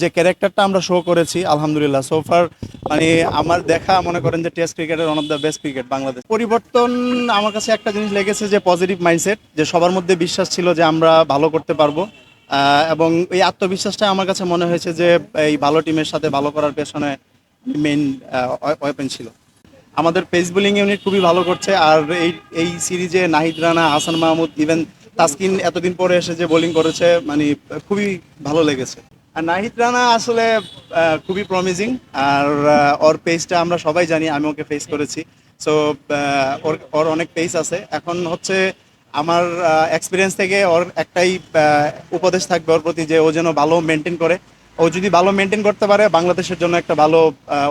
যে ক্যারেক্টারটা আমরা শো করেছি, আলহামদুলিল্লাহ সোফার মানে আমার দেখা, মনে করেন যে টেস্ট ক্রিকেটের one of the best cricket Bangladesh. পরিবর্তন আমার কাছে একটা জিনিস লেগেছে যে পজিটিভ মাইন্ডসেট যে সবার মধ্যে বিশ্বাস ছিল যে আমরা ভালো করতে পারব। এবং এই আত্মবিশ্বাসটা আমার কাছে মনে হয়েছে যে এই ভালো টিমের সাথে ভালো করার পেছনে মেইন ওয়েপেন ছিল। আমাদের পেস বোলিং ইউনিট খুবই ভালো করছে, আর এই এই সিরিজে নাহিদ রানা, হাসান মাহমুদ ইভেন তাসকিন এতদিন পরে এসে যে বোলিং করেছে মানে খুবই ভালো লেগেছে। নাহিদ রানা আসলে খুবই প্রমিজিং আর ওর পেসটা আমরা সবাই জানি, আমি ওকে ফেস করেছি। সো ওর ওর অনেক পেস আছে। এখন হচ্ছে আমার এক্সপিরিয়েন্স থেকে ওর একটাই উপদেশ থাকবে ওর প্রতি যে ও যেন ভালো মেনটেন করে। ও যদি ভালো মেনটেন করতে পারে, বাংলাদেশের জন্য একটা ভালো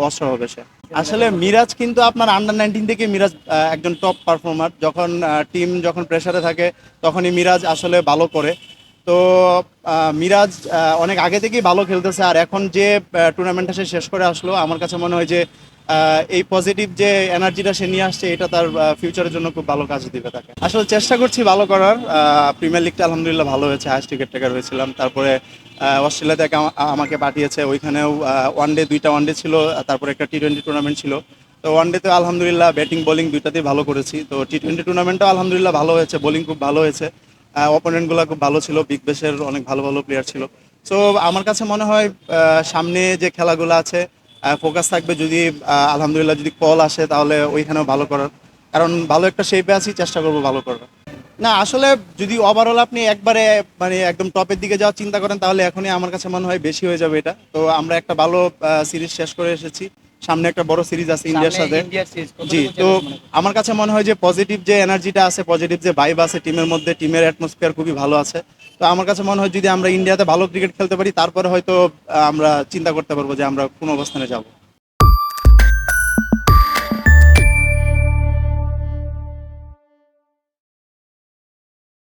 অস্ত্র হবে সে। আসলে মিরাজ কিন্তু আপনার আন্ডার নাইনটিন থেকে মিরাজ একজন টপ পারফর্মার যখন টিম যখন প্রেসারে থাকে, তখনই মিরাজ আসলে ভালো করে। তো মিরাজ অনেক আগে থেকেই ভালো খেলতেছে। আর এখন যে টুর্নামেন্টটা সে শেষ করে আসলো আমার কাছে মনে হয় যে এই পজিটিভ যে এনার্জিটা সে নিয়ে আসছে এটা তার ফিউচারের জন্য খুব ভালো কাজ দিবে তাকে। আসলে চেষ্টা করছি ভালো করার। প্রিমিয়ার লিগটা আলহামদুলিল্লাহ ভালো হয়েছে। হাইস্ট উইকেট টেকার হয়েছিলাম তারপরে আহ, অস্ট্রেলিয়া থেকে আমাকে পাঠিয়েছে। ওইখানেও ওয়ান ডে দুইটা ওয়ান ডে ছিল। তারপরে একটা টি টোয়েন্টি টুর্নামেন্ট ছিল। তো ওয়ান ডেতে আলহামদুলিল্লাহ ব্যাটিং বোলিং দুইটাতেই ভালো করেছি। তো টি টোয়েন্টি টুর্নামেন্টও আলহামদুলিল্লাহ ভালো হয়েছে। বোলিং খুব ভালো হয়েছে। অপোনেন্টগুলো খুব ভালো ছিল বিগ বেশের অনেক ভালো ভালো প্লেয়ার ছিল। সো আমার কাছে মনে হয় সামনে যে খেলাগুলো আছে ফোকাস থাকবে যদি আলহামদুলিল্লাহ যদি কল আসে, তাহলে ওইখানেও ভালো করার। কারণ ভালো একটা শেপে আছি, চেষ্টা করব ভালো করার। না, আসলে যদি ওভারঅল আপনি একবারে মানে একদম টপের দিকে যাওয়ার চিন্তা করেন, তাহলে এখনই আমার কাছে মনে হয় বেশি হয়ে যাবে এটা। তো আমরা একটা ভালো সিরিজ শেষ করে এসেছি। সামনে একটা বড় সিরিজ আছে ইন্ডিয়ার সাথে। জি তো আমার কাছে মনে হয় যে পজিটিভ যে এনার্জিটা আছে পজিটিভ যে ভাইব আছে টিমের মধ্যে টিমের অ্যাটমসফিয়ার খুবই ভালো আছে। তো আমার কাছে মনে হয় যদি আমরা ইন্ডিয়াতে ভালো ক্রিকেট খেলতে পারি তারপরে হয়তো আমরা চিন্তা করতে পারব যে আমরা কোন অবস্থানে যাব।